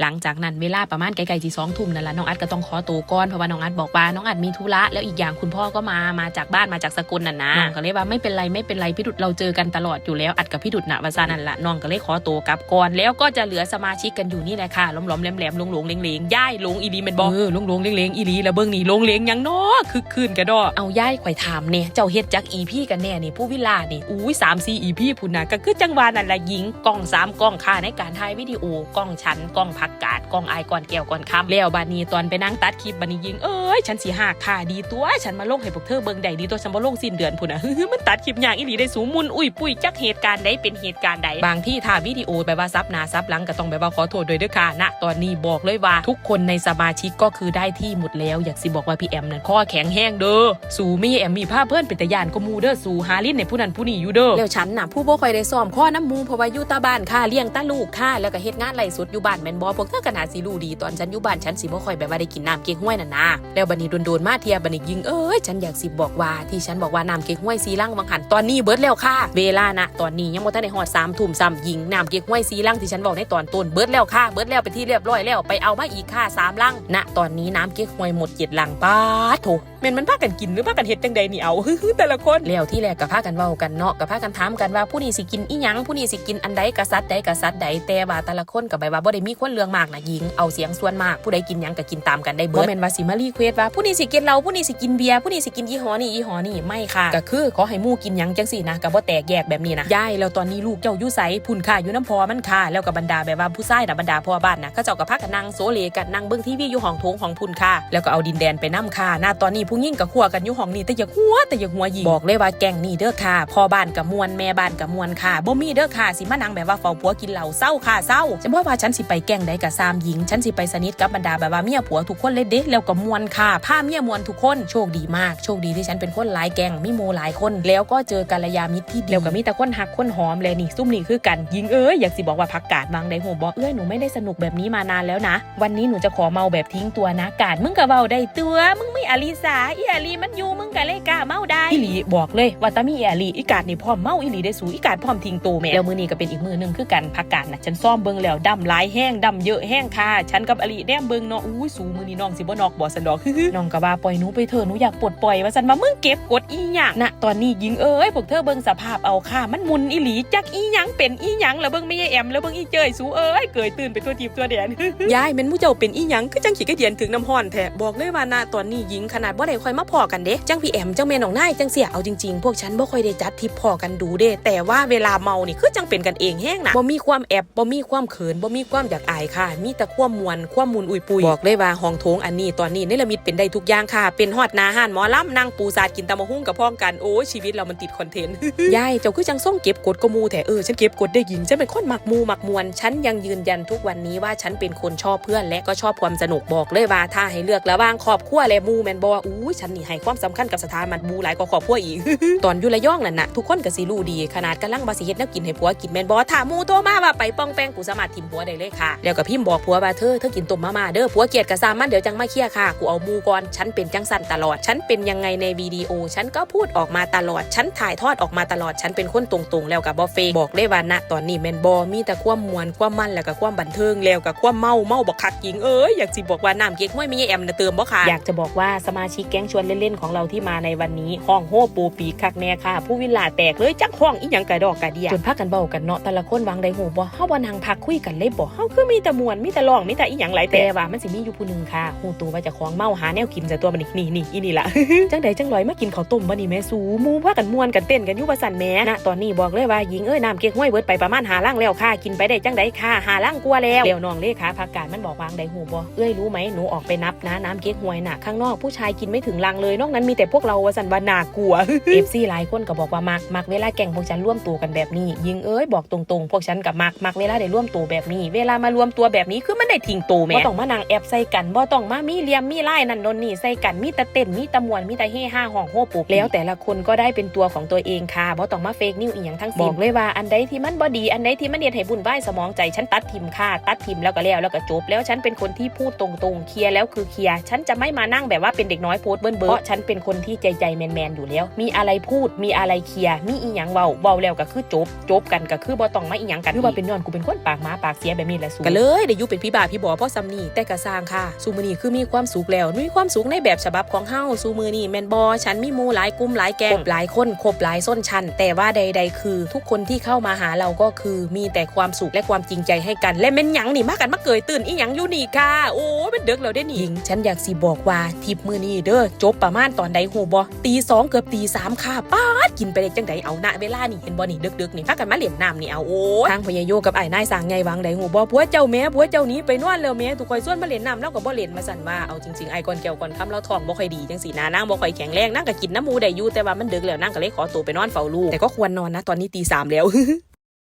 หลังจากนั้นเวลาประมาณไกลๆที่สองทุ่มนั่นแหละน้องอัดก็ต้องขอตัวก่อนเพราะว่าน้องอัดบอกว่าน้องอัดมีธุระแล้วอีกอย่างคุณพ่อก็มามาจากบ้านมาจากสกลน่ะนะน้องก็เลยว่าไม่เป็นไรไม่เป็นไรพี่ดุดเราเจอกันตลอดอยู่แล้วอัดกับพี่ดุดนะวาซานั่นแหละน้องก็เลยขอตัวกลับก่อนแล้วก็จะเหลือสมาชิกกันอยู่นี่แหละค่ะล้มๆแหลมๆหลงๆเลงๆย่ายหลงอีหลีแมันบอกเออหลงๆเลงๆอีหลีแล้วเบิ่งนี่หลงเลงหยังเนาะคึกคืนกระดอเอาย่ายข่อยถามเนี่ยเจ้าเฮ็ดจักอีพี่กันแน่นี่ผู้วิลานี่อุ้ยสามสี่อีพี่พุ่นนะก็คือจังหวานั่นแหละหญิงกล้องสามกล้องค่ะในการถ่ายวิดีโอกล้องฉันกล้องพักกาดกองอายก่อนแก้วก่อนคำแล้วบานีตอนไปนั่งตัดคลิปบานียิงเอ้ยฉันสีหักค่ะดีตัวฉันมาลงให้พวกเธอเบิ่งได้ดีตัวฉันมาลงสิ้นเดือนพุ่นนะมันตัดคลิปอย่างอีหลีได้สูมุนอุ้ยปุ้ยจักเหตุการณ์ใดเป็นเหตุการณ์ใดบางที่ถ่ายวิดีโอไปว่าซับนาซับหลังก็ต้องแบบว่าขอโทษโดวยเด้วยค่ะณตอนนี้บอกเลยว่าทุกคนในสมาชิกก็คือได้ที่หมดแล้วอยากสิบอกว่าพี่แอมนั่นข้อแข็งแห้งเด้อสู่มีแอมมีผ้าเพื่อนเป็นตะยานก็มูเด้อสู่หาลินในผู้นั้นผู้นี้อยู่เด้อแล้วฉันน่ะผู้บ่ค่อยได้ซ้อมข้อน้ำมูเพราะว่าอยู่ตาบ้านค่ะเลี้ยงตาลูกค่ะแล้วก็เฮ็ดงานไล่สุดอยู่บ้านแม่นบ่วกเธอก็น่าสิรู้ดีตอนฉันอยู่บ้านฉันสิบ่ค่อยแบบว่าได้กินน้ำเก๊กฮวยน่ะนะแล้วบัดนี้โดนๆมาเทียบัดนี้ยิงเอ้ยฉันอยากสิบอกว่าที่ฉันบอกว่าน้ำเก๊กฮวยสีลังบางหันตอนนี้เบิดแล้วค่ะ เวลานะตอนนี้ยังบ่ทันได้ฮอด3ทุ่มซ้ำยิงน้ำเก๊กฮวยสีลังที่ฉันบอกในตอนต้นเบิดแล้วค่ะเบิดแล้วเป็นที่เรียบร้อยแล้วไปเอามาอีกค่ะสามลังณตอนนี้น้ำเก๊กฮวยหมดเจ็ดลังป้าดโถแม่นมันพากันกินหรือพากันเฮ็ดจังใดนี่เอาฮึแต่ละคนแล้วที่แรกก็พากันเว้ากันเนาะก็พากันถามกันว่าผู้นี้สิกินอีหยังผู้นี้สิกินอันใดกษัตริย์ใดกษัตริย์ใดแต่ว่าแต่ละคนก็แบว่าบ่ได้มีคนเรื่องมากนะยิงเอาเสียงส่วนมาก ผู้ใดกินหยังก็กินตามกันได้เบิดบ่แม่นว่าสิมารีเควสว่าผู้นี้สิกินเหล้าผู้นี้สิกินเบียร์ผู้นี้สิกินยี่ห้อนี้ยี่ห้อนี้ไม่ค่ะก็คือขอให้หมู่กินหยังจังสี่นะก็บ่แตกแยกแบบนี้นะยายแล้วตอนนี้ลูกเจ้าอยู่ไสพุ่นค่ะอยู่น้ำพอมันค่ะแล้วก็บรรดาแบบว่าผู้ชายน่ะบรรดาพ่อบ้านนะเขาเจ้าก็พากันนั่งโซเลกันนั่งเบิ่งทีวีอยู่ห้องโถงของพุ่นค่ะ แล้วก็เอาดินแดนไปนํค่ะหน้าตอนนี้ผู้หญิงก็คั่วกันอยู่ห้องนี้แต่อย่าหัวแต่อย่าหัวยิงบอกเลยว่าแกงนี่เด้อค่ะพ่อบ้านกับมวลแม่บ้านกับมวลค่ะบ่มีเด้อค่ะสิมานั่งแบบว่าเฝ้าผัวกินเหล้าเศร้าค่ะเศร้าฉันบอกว่าฉันสิไปแกงใดกับซามหญิง ฉันสิไปสนิทกับบรรดาแบบว่าเมียผัวทุกคนเลยเด้แล้วก็มวลค่ะผ้าเมียมวลทุกคนโชคดีมากโชคดีที่ฉันเป็นคนหลายแกงมีโมหลายคน แล้วก็เจอกัลยามิตรที่ดีแล้วก็มีแต่คนหักคนหอมเลยนี่ซุ่มนี่คือกันยิงเอ้ยอยากสิบอกว่าพักกาดบางใดหัวบอกเอ้ยหนูไม่ได้สนุกแบบนี้มานานแล้วนะ วันนี้หนูจะขอเมาแบบทิ้งตัวนะกาดมึงกะเบาได้ตัวมึง อลิสาอีอลีมันอยู่มึงก็เลยกล้าเมาได้อีหลีบอกเลยว่าตามีอีอลีอีกาดนี่พร้อมเมาอีหลีได้สูอีกาดพร้อมทิ้งตัวแม่แล้วมือนี้ก็เป็นอีกมือหนึงคือกันพักกาดนะฉันซ่อมเบิ่งแล้วดำหลายแห้งดำเยอะแห้งค่ะฉันกับอลีแนมเบิ่งเนาะอุ้ยสูมือนี้น้องสิบ่นอกบ่สันดอกน้องก็ว่าปล่อยหนูไปเถอะหนูอยากปลดปล่อยว่าสันว่ามึงเก็บกดอีหยังนะตอนนี้ยิงเอ้ยพวกเธอเบิ่งสภาพเอาค่ะ มันมุนอีหลีจักอีหยังเป็นอีหยังแล้วเบิ่งไม่ยายแอมแล้วเบิ่งอีเจยสูเอ้ยเกยตื่นไปตัวทีบตัวแดนยายแม่นหมูเจ้าเป็นอีหยังคือจังขี้กระเดียนถึงน้ำห้อนแท้บอกเลยว่านะตอนนี้ยิงขนาดบ่ได้ค่อยมาพอกันเด้จังพี่แอมจังแม่น้องนายจังเสียเอาจริงๆ พวกฉันบ่ค่อยได้จัดทริปพอกันดูเด้แต่ว่าเวลาเมานี่คือจังเป็นกันเองแห้งนะบ่มีความแอบบ่มีความเขินบ่มีความอยากอายค่ะ มีแต่ความมวนความมุนอุยปุยบอกเลยว่าห้องโถงอันนี้ตอนนี้เนรมิตเป็นได้ทุกอย่างค่ะ เป็นฮอดนาหานหมอลำนั่งปูสาดกินตำมะฮุ่งกับพ้องกันโอ้ชีวิตเรามันติดคอนเทนต์ยายเจ้าคือจังส่งเก็บกดกมูแต่เออฉันเก็บกดได้ยิงฉันเป็นคนหมักมูหมักมวนฉันยังยืนยันทุกวันนี้ว่าฉันเป็นคนชอบเพื่อนและก็ชอบความสนุกบอกเลยว่าถ้าให้เลือกระหว่างครอบครัวและมูแมนบออู้ยฉันนี่ให้ความสำคัญกับสถาบันหมูหลายกว่าครอบครัวอีก ตอนอยู่ระยองนั่นน่ะทุกคนก็สิรู้ดี ขนาดกำลังบาสิเฮ็ดแนวกินให้ผัวกินแมนบอถ้าหมูโทรมาว่าไปป้องแป้งกูสามารถทิมผัวได้เลยค่ะ แล้วก็พิมพ์บอกผัวว่าเธอเธอกินต้มมาม่าเด้อผัวเกลียดกระซามมันเดี๋ยวจังมาเคลียร์ค่ะกูเอาหมูก่อนฉันเป็นจังสันตลอด ฉันเป็นยังไงในวิดีโอ ฉันก็พูดออกมาตลอด ฉันถ่ายทอดออกมาตลอด ฉันเป็นคนตรงๆ แล้วกับบอเฟบอกเลยว่าณตอนนี้แมนบอมีแต่ความมวนความมันแล้วก็ความบันเทิงแล้วกับความเมาเมาบักคักหญิงเอ้ยอยากสิบอกว่าน้ำเก๊กห้วยมีแอมนะเติมบ่ค่ะอยากจะบอกว่าสมาชิกแก๊งชวนเล่นๆของเราที่มาในวันนี้ห้องโฮปูปีกคักแน่ค่ะ ผู้วิลาแตกเลยจักห้องอีหยังกระดอกกระเดียจนพักกันเบากันเนาะแต่ละคนวางได้หูบ่เฮาบ่นั่งพักคุยกันเลยบ่เฮาคือมีแต่มวนมีแต่ร้องมีแต่อีหยังหลายแต่ว่ามันสิมีอยู่ผู้หนึงค่ะหูตัวว่าเจะของเมาหาแนวกินซะตัวบัดนี้นี่นี่อีนี่ล่ะจังใดจังลอยมากินข้าวต้มบ่นี่แม่สูหมู่พากันม่วนกันเต้นกันอยู่ว่าสั่นแหม่นะตอนนี้บอกเลยว่าหญิงเอ้ยน้ำเก๊กห้วยเบิดไปประมาณหาล่างแล้วค่ะกินไปได้จังใดค่ะหาล่างกลัวแล้วแล้วน้องเลขาพักการมันบอกวางได้หูบ่เอ้ยรู้ไหมหนูออกไปนับนะน้ำเก๊กห้วยน่ะข้างนอกผู้ชายกินไม่ถึงลังเลย นอกนั้นมีแต่พวกเราว่าสั่นว่าน่ากลัวเอฟซีหลายคนก็บอกว่ามักมักเวลาแก่งพวกฉันร่วมตัวกันแบบนี้ ยิงเอ้ยบอกตรงๆ พวกฉันกับมักมักเวลาได้ร่วมตัวแบบนี้ เวลามารวมตัวแบบนี้คือมันได้ทิ้งตัวแม่บ่ต้องมานั่งแอบใส่กันบ่ต้องมามีเหลี่ยมมีไล่นั่นนนนี่ใส่กันมีแต่เต้นมีแต่มวนมีแต่เฮฮาห้องโฮปุกแล้วแต่ละคนก็ได้เป็นตัวของตัวเองค่ะบ่ต้องมาเฟกนิวอีหยังทั้งสิ้นบอกเลยว่าอันใดที่มันบ่ดีอันใดที่มันเดียดให้บุญไหวายสมองใจฉันตัดทิมค่ะตัดทิมแล้วก็แล้วแล้วก็จบแล้วฉันเป็นคนที่พูดตรงๆเคลียร์แล้วคือเคลียร์ฉันจะไม่มานั่งแบบว่าเป็นเด็กน้อยโพสต์เบิ้ลเบิ้ลเพราะฉันเป็นคนที่ใจใจแมนแมนๆอยู่แล้ว มีอะไรพูดมีอะไรเคลียร์มีอีหยังเว้าเว้าแล้วก็คือจบจบกันก็คือบ่ต้องมาอีหยังกันคือว่าเป็นย้อนกูเป็นคนปากหมาปากเสียแบบนี้แหละสูก็เลยได้อยู่เป็นพี่บาพี่บอพ่อซัมนี่แต่กะสร้างค่ะซูมือนี่คือมีความสุขแล้วมีความสุขในแบบฉบับของเฮาซูมือนี่แมนบอฉันมีหมูหลายกลุ่มหลายแกงครบหลายคนครบหลายส้นชัน แต่ว่าใด ๆ คือ ทุกคนที่เข้ามาหาเราก็คือมีแต่ความสุขและความจริงใจให้กัน และแม่นหยังนี่มากันมาเกยตื่นอีหยังอยู่นี่ค่ะโอ้เป็นเด็กแล้วได้นี่หญิงฉันอยากสิบอกว่าทิปมือนี่เด้อจบประมาณตอนใดหูบอตีสองเกือบตีสามค่ะป้าดกินไปได้จังใดเอาหน้าเวลานี่เห็นบอนี่ดึกๆนี่พากันมาเหรียญน้ำนี่เอาโอ้ทางพญาโยกับไอ้นายสางไงวางใดหูบอผัวเจ้าแม่ผัวเจ้านี้ไปนอนแล้วแม่ทุกคนส่วนมาเหรียญน้ำแล้วก็บ่เหรียญมาสั่นว่าเอาจริงๆไอ้ก่อนแก้วก่อนคำเราท้องบ่ค่อยดีจังสีนะนางบ่ค่อยแข็งแรงนางก็กินน้ำมูได้อยู่แต่ว่ามันดึกแล้วนางก็เลยขอตัวไปนอนเฝ้าลูกแต่ก็ควรนอนนะตอนนี้ตีสามแล้ว